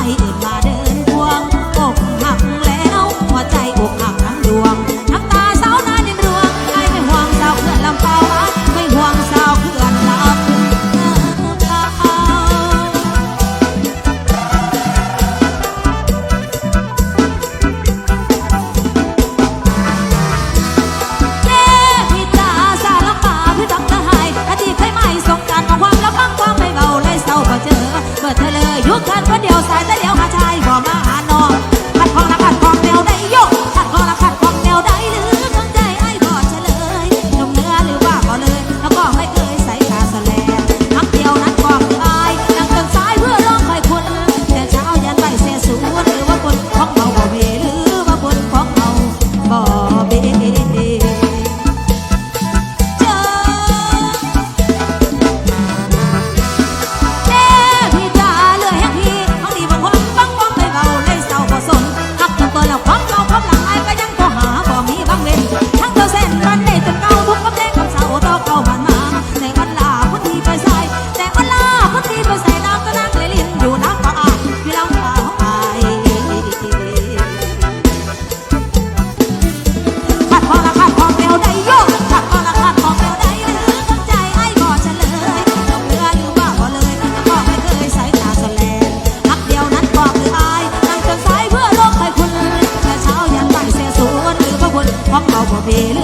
ายอื่นมาเดินพวงอกหักแล้วหัวใจอกหักทั้งดวงน้ำตาเศร้านาดินรวงไม่ห่วงสาเพื่อลำเปาไม่ห่วงสาเพื่อนลำเปาเย้พี่จ๋าสาวลำปาพี่บักตะไฮอดีตเคยไม่สงการความแล้วฟังความไม่เบาเลยเศร้าพอเจอเมื่อเธอเลย papel